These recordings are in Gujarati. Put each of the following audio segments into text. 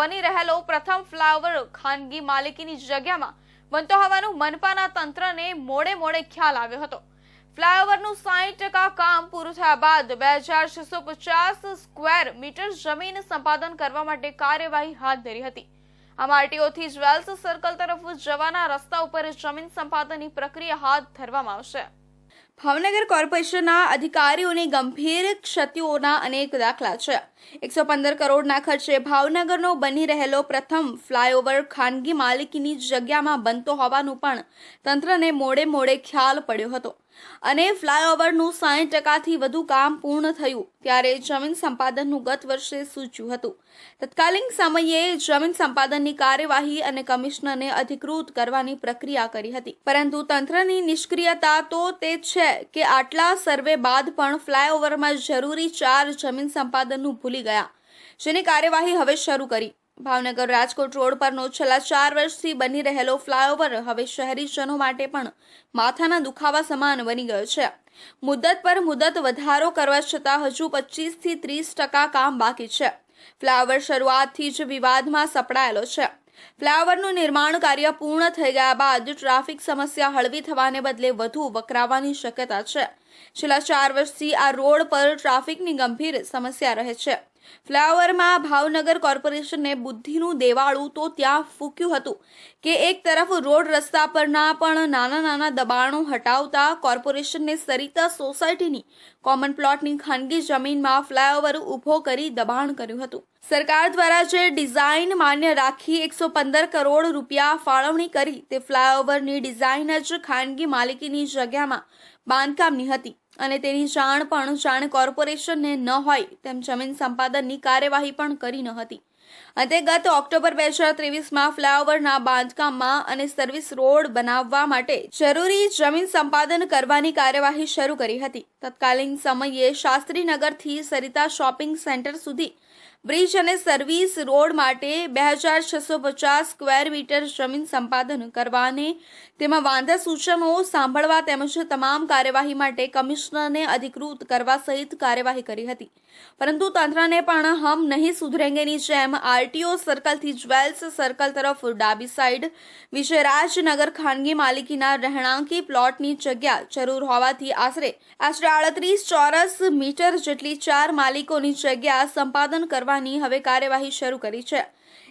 બની રહેલો પ્રથમ ફ્લાવર ખાનગી માલિકીની જગ્યામાં બનતો હોવાનું મનપાના તંત્રને મોડે મોડે ખ્યાલ આવ્યો હતો. ફ્લાયઓવરનું સાહીઠ ટકા કામ પૂરું થયા બાદ બે હજાર છસો પચાસ સ્ક્વેર મીટર જમીન સંપાદન કરવા માટે કાર્યવાહી હાથ ધરી હતી. આમ આરટીઓથી જ્વેલ્સ સર્કલ તરફ જવાના રસ્તા ઉપર જમીન સંપાદનની પ્રક્રિયા હાથ ધરવામાં આવશે. ભાવનગર કોર્પોરેશનના અધિકારીઓની ગંભીર ક્ષતિઓના અનેક દાખલા છે. એકસો પંદર કરોડના ખર્ચે ભાવનગરનો બની રહેલો પ્રથમ ફ્લાયઓવર ખાનગી માલિકીની જગ્યામાં બનતો હોવાનું પણ તંત્રને મોડે મોડે ખ્યાલ પડ્યો હતો. અને ફ્લાયઓવરનું સાહીઠ ટકાથી વધુ કામ પૂર્ણ થયું ત્યારે જમીન સંપાદનનું ગત વર્ષે સૂચ્યું હતું. તત્કાલીન સમયે જમીન સંપાદનની કાર્યવાહી અને કમિશનરને અધિકૃત કરવાની પ્રક્રિયા કરી હતી. પરંતુ તંત્રની નિષ્ક્રિયતા તો તે છે કે આટલા સર્વે બાદ પણ ફ્લાયઓવરમાં જરૂરી ચાર જમીન સંપાદનનું ભૂલી ગયા. જેની કાર્યવાહી હવે શરૂ કરી. ભાવનગર રાજકોટ રોડ પરનો છેલ્લા ચાર વર્ષથી બની રહેલો ફ્લાયઓવર હવે શહેરીજનો માટે પણ માથાના દુખાવા સમાન બની ગયો છે. મુદત પર મુદત વધારો કરવા છતાં હજુ પચીસથી ત્રીસ ટકા કામ બાકી છે. ફ્લાયઓવર શરૂઆતથી જ વિવાદમાં સપડાયેલો છે. ફ્લાયઓવરનું નિર્માણ કાર્ય પૂર્ણ થઈ ગયા બાદ ટ્રાફિક સમસ્યા હળવી થવાને બદલે વધુ વકરાવાની શક્યતા છે. છેલ્લા ચાર વર્ષથી આ રોડ પર ટ્રાફિકની ગંભીર સમસ્યા રહે છે. ફ્લાયઓવરમાં ભાવનગર કોર્પોરેશનને બુદ્ધિનું દેવાળું તો ત્યાં ફૂક્યું હતું કે એક તરફ રોડ રસ્તા પરના પણ નાના નાના દબાણો હટાવતા કોર્પોરેશનને સરિતા સોસાયટીની કોમન પ્લોટની ખાનગી જમીનમાં ફ્લાયઓવર ઊભો કરી દબાણ કર્યું હતું. સરકાર દ્વારા જે ડિઝાઇન માન્ય રાખી એકસો પંદર કરોડ રૂપિયા ફાળવણી કરી તે ફ્લાયઓવરની ડિઝાઇન જ ખાનગી માલિકીની જગ્યામાં બાંધકામની હતી. અને તેની જાણ પણ જાણ કોર્પોરેશનને ન હોય તેમ જમીન સંપાદનની કાર્યવાહી પણ કરી ન હતી. અંતે ગત ઓક્ટોબર બે હજાર ત્રેવીસમાં ફ્લાયઓવરના બાંધકામમાં અને સર્વિસ રોડ બનાવવા માટે જરૂરી જમીન સંપાદન કરવાની કાર્યવાહી શરૂ કરી હતી. તત્કાલીન સમયે શાસ્ત્રીનગરથી સરિતા શોપિંગ સેન્ટર સુધી બ્રિજ અને સર્વિસ રોડ માટે બે હજાર છસો પચાસ સ્ક્વેર મીટર જમીન સંપાદન કરવાને તેમાં વાંધા સૂચનો સાંભળવા તેમજ તમામ કાર્યવાહી માટે કમિશનરને અધિકૃત કરવા સહિત કાર્યવાહી કરી હતી. પરંતુ તંત્રને પણ હમ નહીં સુધરેંગેની જેમ આરટીઓ સર્કલથી જ્વેલ્સ સર્કલ તરફ ડાબી સાઈડ. વિજયરાજનગર ખાનગી માલિકીના રહેણાંકી પ્લોટની જગ્યા જરૂર હોવાથી આશરે આશરે આડત્રીસ ચોરસ મીટર જેટલી ચાર માલિકોની જગ્યા સંપાદન કરવાની હવે કાર્યવાહી શરૂ કરી છે.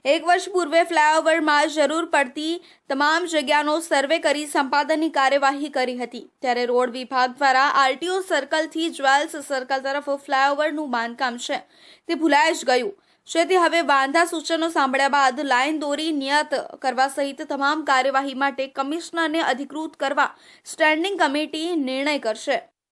એક વર્ષ પૂર્વે ફ્લાયઓવરમાં જરૂર પડતી તમામ જગ્યાનો સર્વે કરી સંપાદનની કાર્યવાહી કરી હતી. ત્યારે રોડ વિભાગ દ્વારા આરટીઓ સર્કલથી જ્વેલ્સ સર્કલ તરફ ફ્લાયઓવરનું બાંધકામ છે. તે ભૂલાઈ જ ગયું. જેથી હવે વાંધા સૂચનો સાંભળ્યા બાદ લાઇન દોરી નિયત કરવા સહિત તમામ કાર્યવાહી માટે કમિશનરને અધિકૃત કરવા સ્ટેન્ડિંગ કમિટી નિર્ણય કરશે.